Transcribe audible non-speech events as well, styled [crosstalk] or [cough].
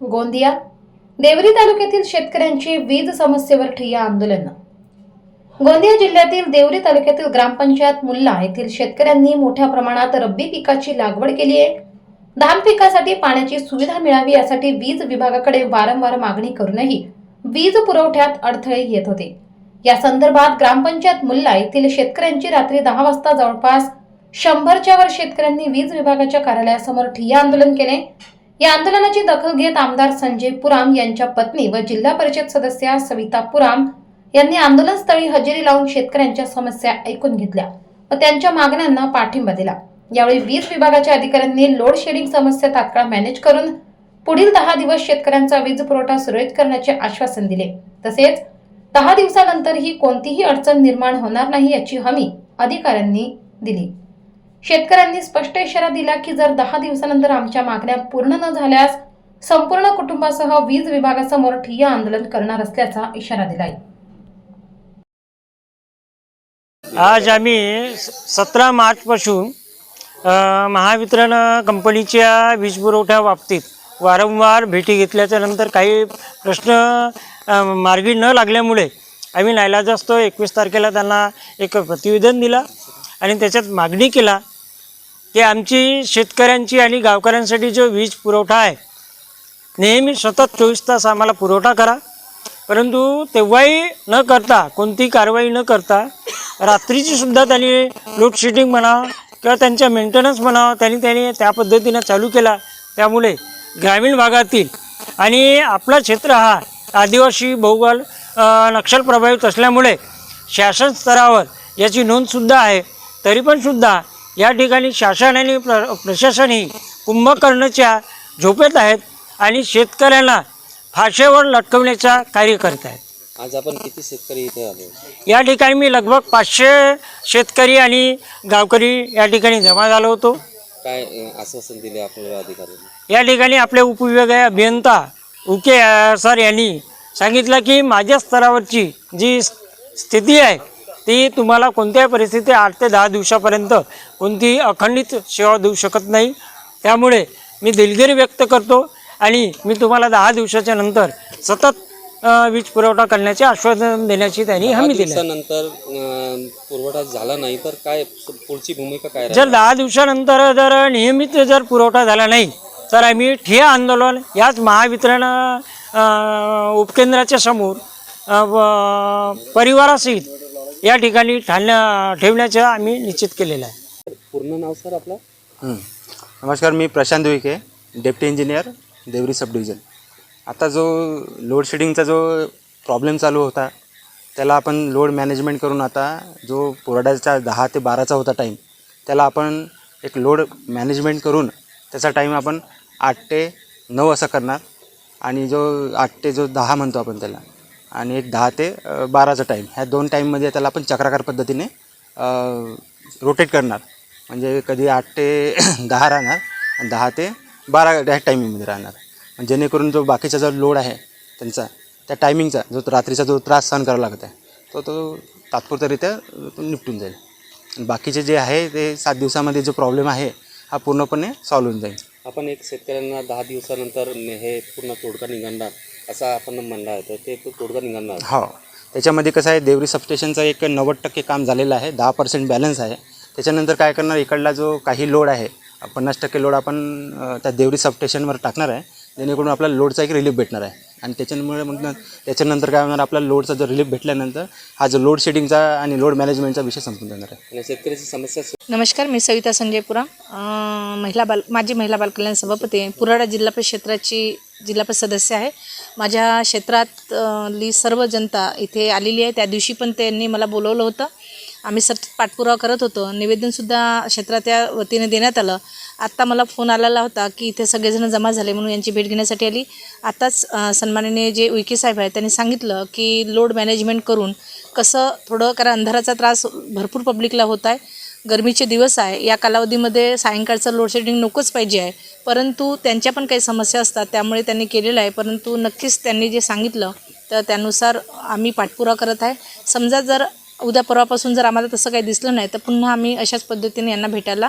गोंदिया देवरी तालुक्यातील शेतकऱ्यांची वीज समस्येवर ठिय्या आंदोलन. गोंदिया जिल्ह्यातील देवरी तालुक्यातील ग्रामपंचायत मुल्ला येथील शेतकऱ्यांनी मोठ्या प्रमाणात रब्बी पिकाची लागवड केली आहे. धान पिकासाठी पाण्याची सुविधा मिळावी यासाठी वीज विभागाकडे वारंवार मागणी करूनही वीज पुरवठ्यात अडथळे येत होते. या संदर्भात ग्रामपंचायत मुल्ला येथील शेतकऱ्यांची रात्री दहा वाजता जवळपास शंभरच्या वर शेतकऱ्यांनी वीज विभागाच्या कार्यालयासमोर ठिय्या आंदोलन केले. या आंदोलनाची दखल घेत आमदार संजय पुराम यांच्या पत्नी व जिल्हा परिषद सदस्या सविता पुराम यांनी आंदोलनस्थळी हजेरी लावून शेतकऱ्यांच्या समस्या ऐकून घेतल्या व त्यांच्या मागण्यांना पाठिंबा दिला. यावेळी वीज विभागाच्या अधिकाऱ्यांनी लोड शेडिंग समस्या तात्काळ मॅनेज करून पुढील दहा दिवस शेतकऱ्यांचा वीज पुरवठा सुरळीत करण्याचे आश्वासन दिले. तसेच दहा दिवसानंतरही कोणतीही अडचण निर्माण होणार नाही याची हमी अधिकाऱ्यांनी दिली. शेतकऱ्यांनी स्पष्ट इशारा दिला की जर दहा दिवसानंतर आमच्या मागण्या पूर्ण न झाल्यास संपूर्ण कुटुंबासह वीज विभागासमोर ठिय्या आंदोलन करणार असल्याचा इशारा दिलाय. आज आम्ही सतरा मार्चपासून महावितरण कंपनीच्या वीज पुरवठ्या बाबतीत वारंवार भेटी घेतल्याच्या नंतर काही प्रश्न मार्गी न लागल्यामुळे आम्ही नाईलाजास्तव एकवीस तारखेला त्यांना एक प्रतिवेदन दिला आणि त्याच्यात मागणी केला की आमची शेतकऱ्यांची आणि गावकऱ्यांसाठी जो वीज पुरवठा आहे नेहमी सतत चोवीस तास आम्हाला पुरवठा करा. परंतु तेव्हाही न करता कोणती कारवाई न करता रात्रीची सुद्धा त्यांनी लोडशेडिंग म्हणा किंवा त्यांच्या मेंटेनन्स म्हणा त्यांनी त्यांनी त्या पद्धतीनं चालू केला. त्यामुळे ग्रामीण भागातील आणि आपला क्षेत्र हा आदिवासी बहुगल नक्षल प्रभावित असल्यामुळे शासन स्तरावर याची नोंदसुद्धा आहे. तरी पण सुद्धा या ठिकाणी शासन आणि प्र प्रशासनही कुंभकर्णच्या झोपेत आहेत आणि शेतकऱ्यांना फाशेवर लटकवण्याचा कार्य करत आहेत. आज आपण किती शेतकरी इथे आलो? या ठिकाणी मी लगभग पाचशे शेतकरी आणि गावकरी या ठिकाणी जमा झालो होतो. काय अ, आश्वासन दिले आपल्याला अधिकाऱ्यांनी? या ठिकाणी आपले उपविभागीय अभियंता उके सर यांनी सांगितलं की माझ्या स्तरावरची जी स- स्थिती आहे ती तुम्हाला कोणत्याही परिस्थितीत आठ ते दहा दिवसापर्यंत कोणतीही अखंडित सेवा देऊ शकत नाही त्यामुळे मी दिलगिरी व्यक्त करतो आणि मी तुम्हाला दहा दिवसाच्या नंतर सतत वीज पुरवठा करण्याचे आश्वासन देण्याची त्यांनी हमी दिली. दिवसानंतर पुरवठा झाला नाही तर काय पुढची भूमिका काय जर दहा दिवसानंतर जर नियमित जर पुरवठा झाला नाही तर आम्ही ठिय्या आंदोलन याच महावितरण उपकेंद्राच्या समोर परिवारासहित या ठिकाणी ठाण्या ठेवण्याचं आम्ही निश्चित केलेलं आहे. पूर्ण नाव सर आपलं? हं. नमस्कार मी Prashant Vikhe deputy engineer Deori sub division. आता जो लोड शेडिंगचा जो प्रॉब्लेम चालू होता त्याला आपण लोड मॅनेजमेंट करून आता जो पुरवठ्याचा दहा ते बाराचा होता टाईम त्याला आपण एक लोड मॅनेजमेंट करून त्याचा टाईम आपण आठ ते नऊ असं करणार. आणि जो आठ ते जो दहा म्हणतो आपण त्याला आणि एक दहा ते बाराचा टाईम ह्या दोन टाईममध्ये त्याला आपण चक्राकार पद्धतीने रोटेट करणार. म्हणजे कधी आठ ते [clears throat] दहा राहणार आणि दहा ते बारा ह्या टायमिंगमध्ये राहणार. जेणेकरून जो बाकीचा जो लोड आहे त्यांचा त्या टायमिंगचा जो रात्रीचा जो त्रास सहन करावा लागत आहे तो तो तात्पुरत्यारित्या निपटून जाईल. बाकीचे जे आहे ते सात दिवसामध्ये जो प्रॉब्लेम आहे हा पूर्णपणे सॉल्व होऊन जाईल. आपण एक शेतकऱ्यांना दहा दिवसानंतर हे पूर्ण तोडगा निघणार असं आपण म्हणणार आहे. तर ते तोडका तोडगा निघणार. हो. त्याच्यामध्ये कसं आहे देवरी सबस्टेशनचं एक नव्वद टक्के काम झालेलं आहे दहा पर्सेंट बॅलन्स आहे. त्याच्यानंतर काय करणार इकडला जो काही लोड आहे पन्नास टक्के लोड आपण त्या देवरी सबस्टेशनवर टाकणार आहे जेणेकरून आपल्याला लोडचा एक रिलीफ भेटणार आहे. आणि त्याच्यामुळे मग त्याच्यानंतर काय होणार आपल्याला लोडचा जो रिलीफ भेटल्यानंतर हा जो लोड शेडिंगचा आणि लोड मॅनेजमेंटचा विषय संपून जाणार आहे. आणि शेतकऱ्याची समस्या नमस्कार मी सविता संजय पुरा अं, महिला बाल माझी महिला बालकल्याण सभापती आहे पुराडा जिल्हा परिषद क्षेत्राची जिल्हा परिषद सदस्य आहे. माझ्या क्षेत्रातली सर्व जनता इथे आलेली आहे. त्या दिवशी पण त्यांनी मला बोलवलं होतं. आम्ही सतत पाठपुरावा करत होतो. निवेदनसुद्धा क्षेत्राच्या वतीने देण्यात आलं. आत्ता मला फोन आलेला होता की इथे सगळेजण जमा झाले म्हणून यांची भेट घेण्यासाठी आली. आताच सन्माननीय जे उईके साहेब आहेत त्यांनी सांगितलं की लोड मॅनेजमेंट करून कसं थोडं कारण अंधाराचा त्रास भरपूर पब्लिकला होत आहे. गरमीचे दिवस आहे. या कालावधीमध्ये सायंकाळचं लोडशेडिंग नकोच पाहिजे आहे. परंतु त्यांच्या पण काही समस्या असतात. त्यामुळे त्यांनी केलेलं आहे. परंतु नक्कीच त्यांनी जे सांगितलं तर त्यानुसार आम्ही पाठपुरा करत आहे. समजा जर उद्या परवापासून जर आम्हाला तसं काही दिसलं नाही तर पुन्हा आम्ही अशाच पद्धतीने यांना भेटायला